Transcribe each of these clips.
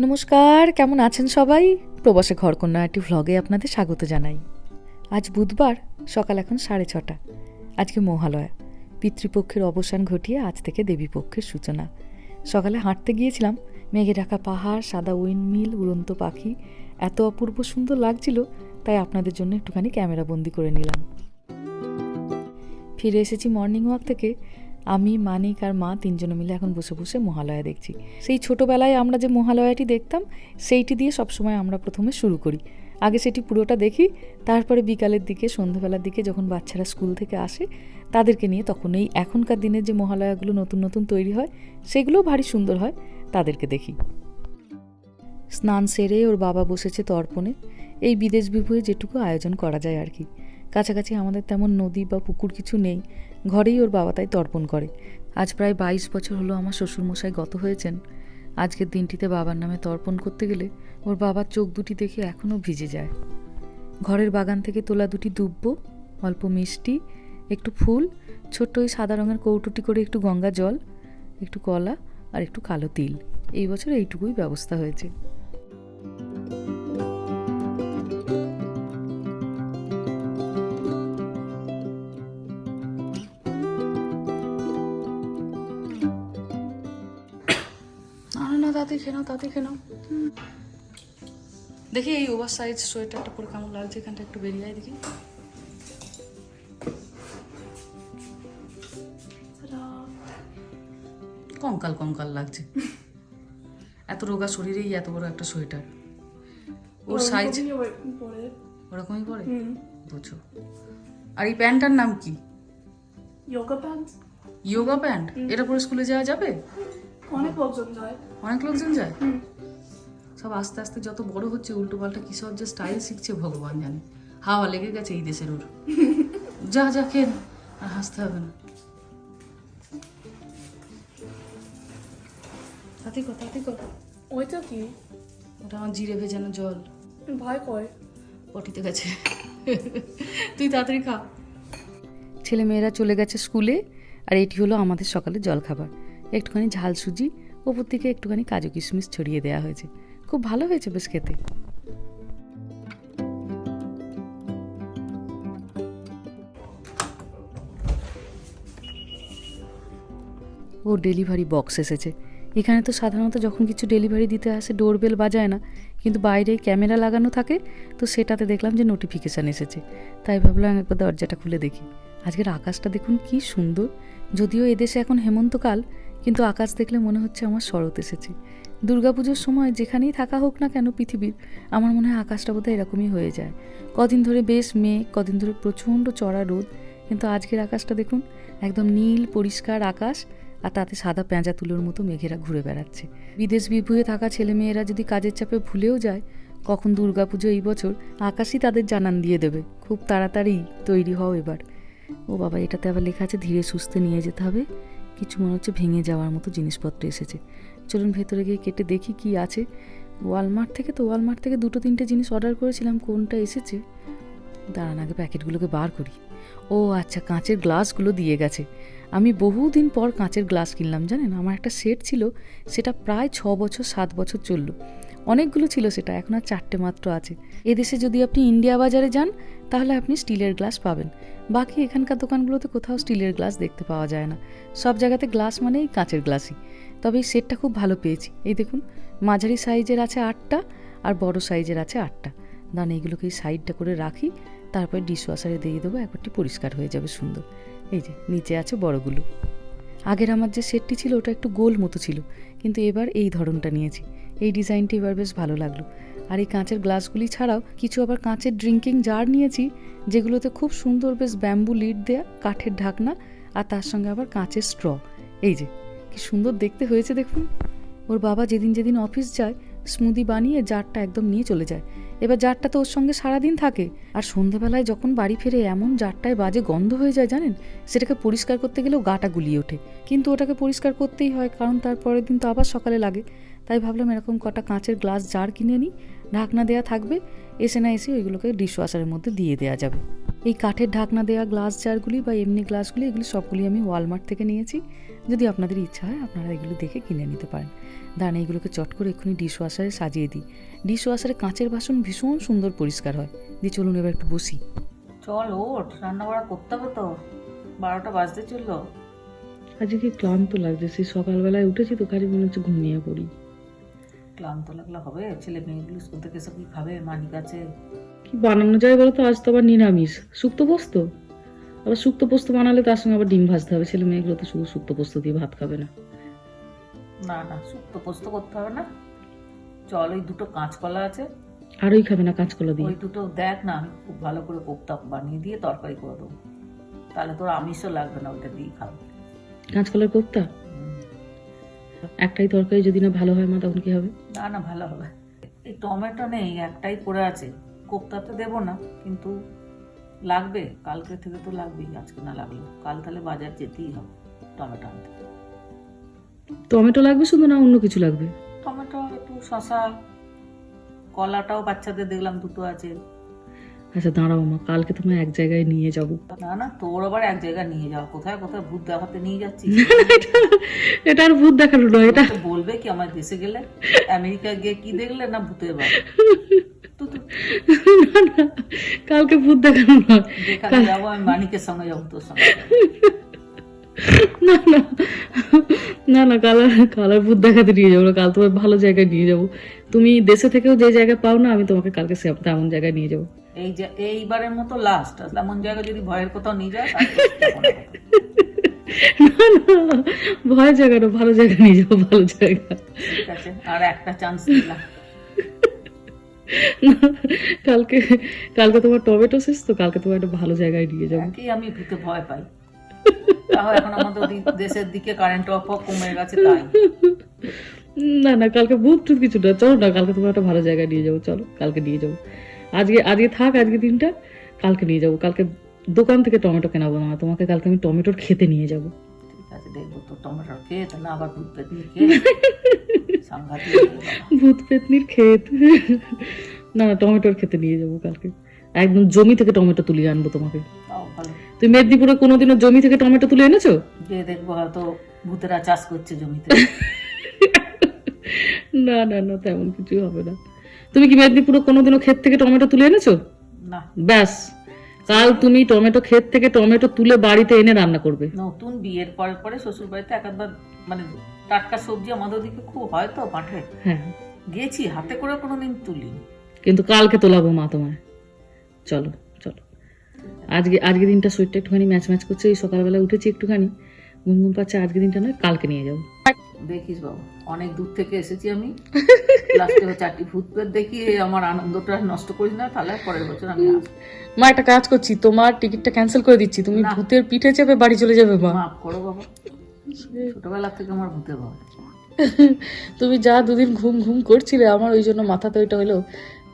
নমস্কার, কেমন আছেন সবাই? প্রবাসে ঘরকন্যা একটি ভ্লগে আপনাদের স্বাগত জানাই। আজ বুধবার, সকাল এখন সাড়ে ছটা। আজকে মহালয়া। পিতৃপক্ষের অবসান ঘটিয়ে আজ থেকে দেবীপক্ষের সূচনা। সকালে হাঁটতে গিয়েছিলাম, মেঘে ঢাকা পাহাড়, সাদা উইন্ডমিল, উড়ন্ত পাখি। এত অপূর্ব সুন্দর লাগছিল, তাই আপনাদের জন্য একটুখানি ক্যামেরা বন্দি করে নিলাম। ফিরে এসেছি মর্নিং ওয়াক থেকে। আমি, মানিক আর মা তিনজনে মিলে এখন বসে বসে মহালয়া দেখছি। সেই ছোটোবেলায় আমরা যে মহালয়াটি দেখতাম, সেইটি দিয়ে সবসময় আমরা প্রথমে শুরু করি। আগে সেটি পুরোটা দেখি, তারপরে বিকালের দিকে, সন্ধ্যাবেলার দিকে যখন বাচ্চারা স্কুল থেকে আসে, তাদেরকে নিয়ে তখন এই এখনকার দিনের যে মহালয়াগুলো নতুন নতুন তৈরি হয়, সেগুলোও ভারী সুন্দর হয়, তাদেরকে দেখি। স্নান সেরে ওর বাবা বসেছে তর্পণে। এই বিদেশ বিভুয়ে যেটুকু আয়োজন করা যায় আর কি। কাছাকাছি আমাদের তেমন নদী বা পুকুর কিছু নেই। ঘরেই ওর বাবা তাই তর্পণ করে। আজ প্রায় বাইশ বছর হলো আমার শ্বশুরমশাই গত হয়েছেন। আজকের দিনটিতে বাবার নামে তর্পণ করতে গেলে ওর বাবার চোখ দুটি দেখে এখনও ভিজে যায়। ঘরের বাগান থেকে তোলা দুটি দুব্ব, অল্প মিষ্টি, একটু ফুল, ছোট্ট ওই সাদা রঙের কৌটুটি করে একটু গঙ্গা জল, একটু কলা আর একটু কালো তিল। এই বছর এইটুকুই ব্যবস্থা হয়েছে। খেয়ে নাও তাতে খেয়ে নাও। দেখি এই ওভার সাইজ সোয়েটারটা পরে কেমন লাগছে এখানটা একটু বেরিয়ে যায় দেখি। কঙ্কাল কঙ্কাল লাগছে। এত রোগা শরীরেই এত বড় একটা সোয়েটার। ওর সাইজ ওরকমই পরে। বুঝো আর এই প্যান্টটার নাম কি? যোগা প্যান্ট ইয়োগা প্যান্ট এটা পরে স্কুলে যাওয়া যাবে? অনেক লোকজন যায়। অনেক লোকজন যায়? সব আস্তে আস্তে যত বড় হচ্ছে উল্টো পাল্টা কি সব যে স্টাইল শিখছে ভগবান জানে। হাওয়া লেগে গেছে এই দেশের ওর। যা যা খেয়ে আর হাসতে হবে না। তাতে কর তাতে কর। ওইটা কি? ওটা আমার জিরে ভেজানো জল। ভয় করে পটিতে গেছে। তুই তাড়াতাড়ি খা। ছেলে মেয়েরা চলে গেছে স্কুলে আর এটি হলো আমাদের সকালের জলখাবার। একটুখানি ঝাল সুজি, ওপর থেকে একটুখানি কাজু কিশমিশ ছড়িয়ে দেওয়া হয়েছে। খুব ভালো হয়েছে বেশ খেতে। ও ডেলিভারি বক্স এসেছে। এখানে তো সাধারণত যখন কিছু ডেলিভারি দিতে আসে, ডোরবেল বাজায় না। কিন্তু বাইরে ক্যামেরা লাগানো থাকে, তো সেটাতে দেখলাম যে নোটিফিকেশান এসেছে। তাই ভাবলাম একবার দরজাটা খুলে দেখি। আজকের আকাশটা দেখুন কি সুন্দর। যদিও এদেশে এখন হেমন্তকাল কিন্তু আকাশ দেখলে মনে হচ্ছে আমার শরৎ এসেছে। দুর্গাপুজোর সময় যেখানেই থাকা হোক না কেন পৃথিবীর, আমার মনে হয় আকাশটা বোধহয় এরকমই হয়ে যায়। কদিন ধরে বেশ মেঘ, কদিন ধরে প্রচণ্ড চড়া রোদ, কিন্তু আজকের আকাশটা দেখুন, একদম নীল, পরিষ্কার আকাশ, আর তাতে সাদা পেঁজা তুলোর মতো মেঘেরা ঘুরে বেড়াচ্ছে। বিদেশ বিভুয়ে থাকা ছেলেমেয়েরা যদি কাজের চাপে ভুলেও যায়, কখন দুর্গাপুজো এই বছর আকাশই তাদের জানান দিয়ে দেবে। খুব তাড়াতাড়ি তৈরি হও এবার। ও বাবা, এটাতে আবার লেখা আছে, ধীরে সুস্থে নিয়ে যেতে হবে। কিছু মনে হচ্ছে ভেঙে যাওয়ার মতো জিনিসপত্র এসেছে। চলুন ভেতরে গিয়ে কেটে দেখি কি আছে। ওয়ালমার্ট থেকে তো ওয়ালমার্ট থেকে দুটো তিনটে জিনিস অর্ডার করেছিলাম, কোনটা এসেছে? দাঁড়ান, আগে প্যাকেটগুলোকে বার করি। ও আচ্ছা কাঁচের গ্লাসগুলো দিয়ে গেছে। আমি বহুদিন পর কাঁচের গ্লাস কিনলাম, জানেন? আমার একটা সেট ছিল, সেটা প্রায় ছ বছর, সাত বছর চলল। অনেকগুলো ছিল সেটা, এখন আর চারটে মাত্র আছে। এদেশে যদি আপনি ইন্ডিয়া বাজারে যান, তাহলে আপনি স্টিলের গ্লাস পাবেন। বাকি এখানকার দোকানগুলোতে কোথাও স্টিলের গ্লাস দেখতে পাওয়া যায় না। সব জায়গাতে গ্লাস মানেই কাঁচের গ্লাসই। তবে এই সেটটা খুব ভালো পেয়েছি। এই দেখুন, মাঝারি সাইজের আছে আটটা আর বড় সাইজের আছে আটটা। দান, এইগুলোকে এই সাইডটা করে রাখি, তারপর ডিশওয়াশারে দিয়ে দেবো, একবারটি পরিষ্কার হয়ে যাবে সুন্দর। এই যে, নিচে আছে বড়গুলো। আগের আমার যে সেটটি ছিল, ওটা একটু গোল মতো ছিল, কিন্তু এবার এই ধরনটা নিয়েছি। এই ডিজাইনটি এবার বেশ ভালো লাগল। আর এই কাঁচের গ্লাসগুলি ছাড়াও কিছু আবার কাঁচের ড্রিঙ্কিং জার নিয়েছি, যেগুলোতে খুব সুন্দর বেশ ব্যাম্বু লিড দেয়া কাঠের ঢাকনা আর তার সঙ্গে আবার কাঁচের স্ট্র। এই যে, কি সুন্দর দেখতে হয়েছে দেখুন। ওর বাবা যেদিন যেদিন অফিস যায় স্মুদি বানিয়ে জারটা একদম নিয়ে চলে যায়। এবার জারটা তো ওর সঙ্গে সারাদিন থাকে। আর সন্ধেবেলায় যখন বাড়ি ফিরে এমন জারটায় বাজে গন্ধ হয়ে যায় জানেন, সেটাকে পরিষ্কার করতে গেলেও গাটা গুলিয়ে ওঠে। কিন্তু ওটাকে পরিষ্কার করতেই হয়, কারণ তার পরের দিন তো আবার সকালে লাগে। তাই ভাবলাম এরকম কটা কাঁচের গ্লাস জার কিনে নিই, ঢাকনা দেওয়া থাকবে, এসে না এসে ওইগুলোকে ডিশওয়াশারের মধ্যে দিয়ে দেওয়া যাবে। এই কাঠের ঢাকনা দেওয়া গ্লাস জারগুলি বা এমনি গ্লাসগুলি, এগুলি সবগুলি আমি ওয়ালমার্ট থেকে নিয়েছি। যদি আপনাদের ইচ্ছা হয়, আপনারা এগুলো দেখে কিনে নিতে পারেন। দাঁড়া এইগুলোকে চট করে এক্ষুনি ডিশ ওয়াশারে সাজিয়ে দিই। ডিশ ওয়াশারে কাঁচের বাসন ভীষণ সুন্দর পরিষ্কার হয়। দিয়ে চলুন এবার একটু বসি। চল ওঠ রান্না বাড়া করতে হবে তো। বারোটা বাজতে চলল। আজকে ক্লান্ত লাগছে? সেই সকালবেলায় উঠেছি তো খালি মনে হচ্ছে ঘুমিয়ে পড়ি। ক্লান্ত লাগলে হবে ছেলে মেয়েগুলো স্কুল থেকে এসে কি খাবে মানিক আছে? কি বানানো যায় বলো তো আজ তো আবার নিরামিষ। শুক্তো পোস্ত? আবার শুক্তো পোস্ত বানালে তার সঙ্গে আবার ডিম ভাজতে হবে। ছেলে মেয়েগুলো তো শুধু শুক্তো পোস্ত দিয়ে ভাত খাবে না। না না শুক্তো পোস্ত করতে হবে না। চল ওই দুটো কাঁচকলা আছে। আরোই খাবে না কাঁচকলা দিয়ে? ওই দুটো দেখ না আমি খুব ভালো করে কোপ্তা বানিয়ে দিয়ে তরকারি করে দেবো। তাহলে তোর আমিষও লাগবে না ওইটা দিয়ে খাবে। কাঁচকলার কোপ্তা? একটাই তরকারি যদি না ভালো হয় মা তখন কি হবে? না না ভালো হবে। এই টমেটো নেই একটাই পড়ে আছে। কোপ্তা তো দেবো না কিন্তু লাগবে। কালকে থেকে তো লাগবেই আজকে না লাগল। কাল তাহলে বাজার যেতেই হবে টমেটো আনতে। টমেটো লাগবে শুধু না অন্য কিছু লাগবে? টমেটো একটু শশা কলাটাও বাচ্চাদের দেখলাম দুটো আছে। আচ্ছা দাঁড়াও মা কালকে তোমায় এক জায়গায় নিয়ে যাব। না না তোর আবার এক জায়গায় নিয়ে যাও কোথায় কোথায় ভূত দেখাতে নিয়ে যাচ্ছি? এটা আর ভূত দেখানো নয় এটা বলবে কি আমার দেশে গেলে? আমেরিকা গিয়ে কি দেখলে না ভূতের না না কালকে ভূত দেখানো নয়। যেখানে যাব আমি মানিকের সঙ্গে যাব তোর সঙ্গে। না না না না কালার কালার ভূত দেখাতে নিয়ে যাব না কাল তোমায় ভালো জায়গায় নিয়ে যাব। তুমি দেশে থেকেও যে জায়গায় পাও না আমি তোমাকে কালকে তেমন জায়গায় নিয়ে যাব। এই এইবারের মতো লাস্ট এমন জায়গায় যদি ভয়ের কোথাও নিয়ে কথা। না না ভয় জায়গা না ভালো জায়গায় নিয়ে যাব ভালো জায়গা। ঠিক আছে আর একটা চান্স দিলাম। কালকে কালকে তোমার টমেটো শেষ তো কালকে তোমার একটা ভালো জায়গায় নিয়ে যাব। আমি ভূতে ভয় পাই। তাও এখন আমাদের দেশের দিকে কারেন্ট অফ কমে গেছে তাই। না না কালকে ভূত টুত কিছু না চলো না কালকে তোমার একটা ভালো জায়গায় নিয়ে যাব চলো কালকে নিয়ে যাব। আজকে আজকে থাক আজকে দিনটা কালকে নিয়ে যাব। কালকে দোকান থেকে টমেটো কেনাবো না তোমাকে কালকে আমি টমেটোর খেতে নিয়ে যাব। ঠিক আছে দেখব তো খেয়ে আবার খেয়ে। ভূত পেতনির ক্ষেত। না না টমেটোর খেতে নিয়ে যাব কালকে। একদম জমি থেকে টমেটো তুলে আনব তোমাকে। ভালো। তুমি মেদিনীপুরে কোনোদিনও জমি থেকে টমেটো তুলে এনেছো? গিয়ে দেখব হয়তো ভূতেরা চাষ করছে জমিতে। না না না তেমন কিছু হবে না। তুমি কি মেদিনীপুরে কোনোদিনও ক্ষেত থেকে টমেটো তুলে এনেছো? না। ব্যাস কাল তুমি টমেটো ক্ষেত থেকে টমেটো তুলে বাড়িতে এনে রান্না করবে। নতুন বিয়ের পরে পরে শ্বশুর বাড়িতে একবার মানে টাটকা সবজি আমাদের ওদিকে খুব হয় তো মাঠে। হ্যাঁ। গেছি হাতে করে কোনোদিন তুলি কিন্তু কালকে তোলাবো মা তোমায়। চলো চলো। আজকে আজকে দিনটা শরীরটা একটুখানি ম্যাচ ম্যাচ করছে এই সকালবেলা উঠেছি একটুখানি। ঘুম ঘুম পাচ্ছে আজকে দিনটা নয় কালকে নিয়ে যাব। দেখিস বাবু অনেক দূর থেকে এসেছি আমি। লাস্টে চারটি ভূত দেখিয়ে আমার আনন্দটা নষ্ট করিস না তাহলে পরের বছর আমি মা একটা কাজ করছি তোমার টিকিটটা ক্যান্সেল করে দিচ্ছি। তুমি। ভূতের পিঠে চেপে বাড়ি চলে যাবে মা। মাফ করো বাবা ছোটবেলা থেকে আমার ভূতে ভয় তুমি যা দুদিন ঘুম ঘুম করছিলে আমার ওই জন্য মাথাতে ওইটা হলো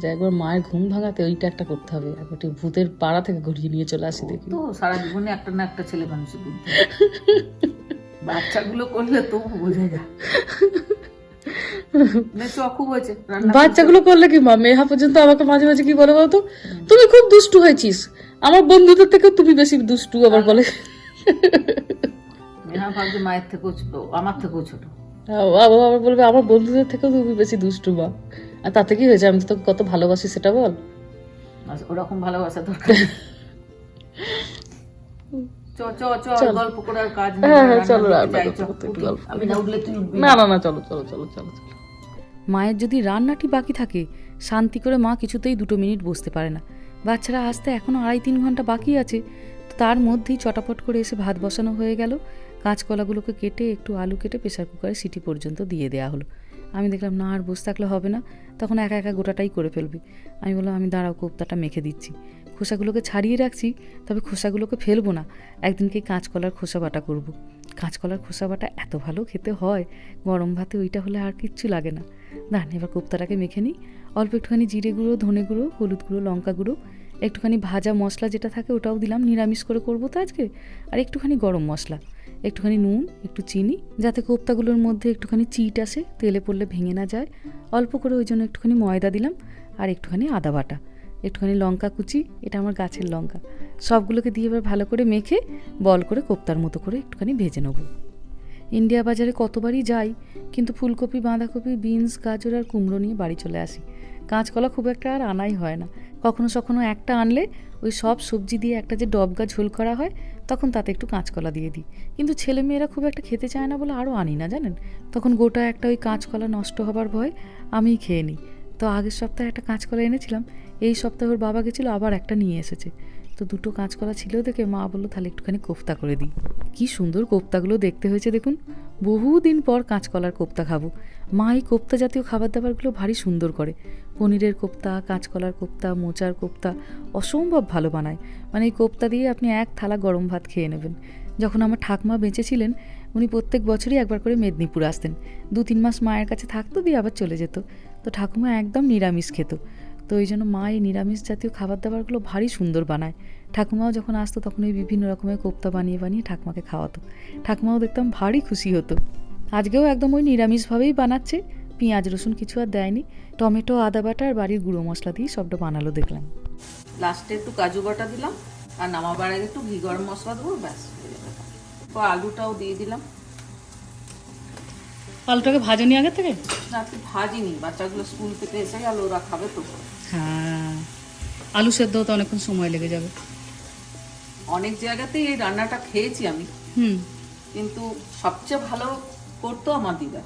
যে একবার মায়ের ঘুম ভাঙাতে ওইটা একটা করতে হবে। একবার ঠিক ভূতের পাড়া থেকে ঘুরিয়ে নিয়ে চলে আসি দেখি। তো সারা জীবনে একটা না একটা ছেলে বুদ্ধি। বাচ্চাগুলো করলে তবু বোঝা যায়। বাচ্চাগুলো করলে কি মা? মেহা পর্যন্ত আমাকে মাঝে মাঝে কি বলে বলতো তুমি খুব দুষ্টু হয়েছিস। আমার বন্ধুদের থেকেও তুমি বেশি দুষ্টু আবার বলে। নেহা ভাবছে মায়ের থেকেও ছোট আমার থেকেও ছোট। আবার আবার বলবে আমার বন্ধুদের থেকেও তুমি বেশি দুষ্টু মা। আর তাতে কি হয়েছে? আমি তো তোকে কত ভালোবাসি সেটা বল। আচ্ছা, ওরকম ভালোবাসা দরকার নেই। চ চ চ গল্প করে আর কাজ নেই। রান্নার চলো, দিকে রান্না যাই, করতে চ, করতে একটু উঠি। গল্প আমি না উঠলে তুই উঠবি না না। না চলো চলো চলো চলো চলো। মায়ের যদি রান্নাটি বাকি থাকে শান্তি করে মা কিছুতেই দুটো মিনিট বসতে পারে না। বাচ্চারা আসতে এখনও আড়াই তিন ঘণ্টা বাকি আছে তার মধ্যেই চটাপট করে এসে ভাত বসানো হয়ে গেল। কাঁচকলাগুলোকে কেটে একটু আলু কেটে প্রেসার কুকারে সিটি পর্যন্ত দিয়ে দেওয়া হলো। আমি দেখলাম, না, আর বসে থাকলে হবে না। তখন একা একা গোটাটাই করে ফেলবে। আমি বললাম, আমি দাঁড়াও, কোপ্তাটা মেখে দিচ্ছি। খোসাগুলোকে ছাড়িয়ে রাখছি, তবে খোসাগুলোকে ফেলব না। একদিনকে কাঁচকলার খোসা বাটা করব। কাঁচকলার খোসা বাটা এত ভালো খেতে হয়, গরম ভাতে ওইটা হলে আর কিচ্ছু লাগে না। দাঁড়ান, এবার কোপ্তাটাকে মেখে নিই। অল্প একটুখানি জিরে গুঁড়ো, ধনে গুঁড়ো, হলুদ গুঁড়ো, লঙ্কা গুঁড়ো, একটুখানি ভাজা মশলা যেটা থাকে ওটাও দিলাম। নিরামিষ করে করব তো আজকে, আর একটুখানি গরম মশলা। একটুখানি নুন, একটু চিনি, যাতে কোপ্তাগুলোর মধ্যে একটুখানি চিট আসে, তেলে পড়লে ভেঙে না যায়। অল্প করে ওই জন্য একটুখানি ময়দা দিলাম আর একটুখানি আদা বাটা, একটুখানি লঙ্কা কুচি, এটা আমার গাছের লঙ্কা। সবগুলোকে দিয়ে এবার ভালো করে মেখে বল করে কোপ্তার মতো করে একটুখানি ভেজে নেব। ইন্ডিয়া বাজারে কতবারই যাই, কিন্তু ফুলকপি, বাঁধাকপি, বিনস, গাজর আর কুমড়ো নিয়ে বাড়ি চলে আসি। কাঁচকলা খুব একটা আর আনাই হয় না। কখনো সখনো একটা আনলে ওই সব সবজি দিয়ে একটা যে ডবগা ঝোল করা হয় তখন তাতে একটু কাঁচকলা দিয়ে দিই। কিন্তু ছেলেমেয়েরা খুব একটা খেতে চায় না বলে আরও আনি না, জানেন? তখন গোটা একটা ওই কাঁচকলা নষ্ট হবার ভয় আমিই খেয়ে নিই। তো আগের সপ্তাহে একটা কাঁচকলা এনেছিলাম, এই সপ্তাহে ওর বাবা গেছিল, আবার একটা নিয়ে এসেছে। তো দুটো কাঁচকলা ছিল দেখে মা বলল, তাহলে একটুখানি কোফতা করে দিই। কি সুন্দর কোফতাগুলো দেখতে হয়েছে দেখুন। বহুদিন পর কাঁচকলার কোফতা খাব। মা এই কোফতা জাতীয় খাবার দাবারগুলো ভারী সুন্দর করে। পনিরের কোফতা কাঁচকলার কোফতা মোচার কোফতা অসম্ভব ভালো বানায়। মানে এই কোফতা দিয়ে আপনি এক থালা গরম ভাত খেয়ে নেবেন। যখন আমার ঠাকমা বেঁচে ছিলেন উনি প্রত্যেক বছরই একবার করে মেদিনীপুর আসতেন। দু তিন মাস মায়ের কাছে থাকতো, দিয়ে আবার চলে যেত। তো ঠাকুমা একদম নিরামিষ খেত। তো ওই জন্য মা এই নিরামিষ জাতীয় খাবার দাবারগুলো ভারী সুন্দর বানায়। ঠাকুমাও যখন আসতো, তখন ওই বিভিন্ন রকমের কোপ্তা বানিয়ে বানিয়ে ঠাকুমাকে খাওয়াতো। ঠাকুমাও দেখতাম ভারী খুশি হতো। আজকেও একদম ওই নিরামিষভাবেই বানাচ্ছে। পেঁয়াজ রসুন কিছু আর দেয়নি। টমেটো আদা বাটা আর বাড়ির গুঁড়ো মশলা দিয়ে সবটা বানালো দেখলাম। লাস্টে একটু কাজু বাটা দিলাম আর নামাবার আগে একটু ঘি গরম মশলা দেবো ব্যাস তো আলুটাও দিয়ে দিলাম। আলুটাকে ভাজনি আগে থেকে? না একটু ভাজিনি বাচ্চাগুলো স্কুল থেকে এসে গেল ওরা খাবে তো। হ্যাঁ আলু সেদ্ধ হতে অনেকক্ষণ সময় লেগে যাবে। অনেক জায়গাতেই এই রান্নাটা খেয়েছি আমি। হুম। কিন্তু সবচেয়ে ভালো করতো আমার দিদা।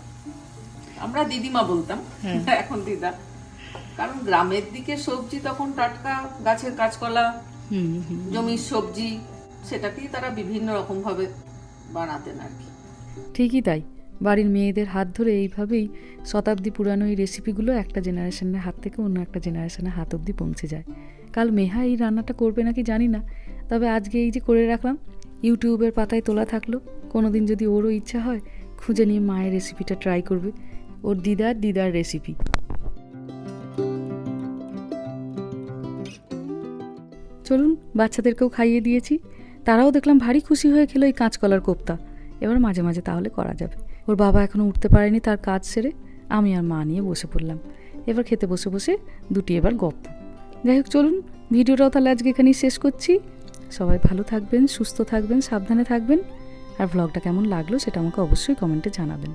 আমরা দিদিমা বলতাম। এখন দিদা। কারণ গ্রামের দিকে সবজি তখন টাটকা গাছের কাঁচকলা জমির সবজি সেটাকেই তারা বিভিন্ন রকম ভাবে বানাতেন আর কি। ঠিকই তাই। বাড়ির মেয়েদের হাত ধরে এইভাবেই শতাব্দী পুরানো এই রেসিপিগুলো একটা জেনারেশনের হাত থেকে অন্য একটা জেনারেশনের হাত অবধি পৌঁছে যায়। কাল মেহা এই রান্নাটা করবে নাকি জানি না তবে আজকে এই যে করে রাখলাম ইউটিউবের পাতায় তোলা থাকল। কোনো দিন যদি ওরও ইচ্ছা হয় খুঁজে নিয়ে মায়ের রেসিপিটা ট্রাই করবে। ওর দিদার দিদার রেসিপি চলুন, বাচ্চাদেরকেও খাইয়ে দিয়েছি। তারাও দেখলাম ভারী খুশি হয়ে খেলো এই কাঁচকলার কোপ্তা। এবার মাঝে মাঝে তাহলে করা যাবে। ওর বাবা এখনও উঠতে পারেনি তার কাজ সেরে। আমি আর মা নিয়ে বসে পড়লাম। এবার খেতে বসে বসে দুটি এবার গপ্প। যাই হোক, চলুন, ভিডিওটাও তাহলে আজকে এখানেই শেষ করছি। সবাই ভালো থাকবেন, সুস্থ থাকবেন, সাবধানে থাকবেন। আর ব্লগটা কেমন লাগল সেটা আমাকে অবশ্যই কমেন্টে জানাবেন।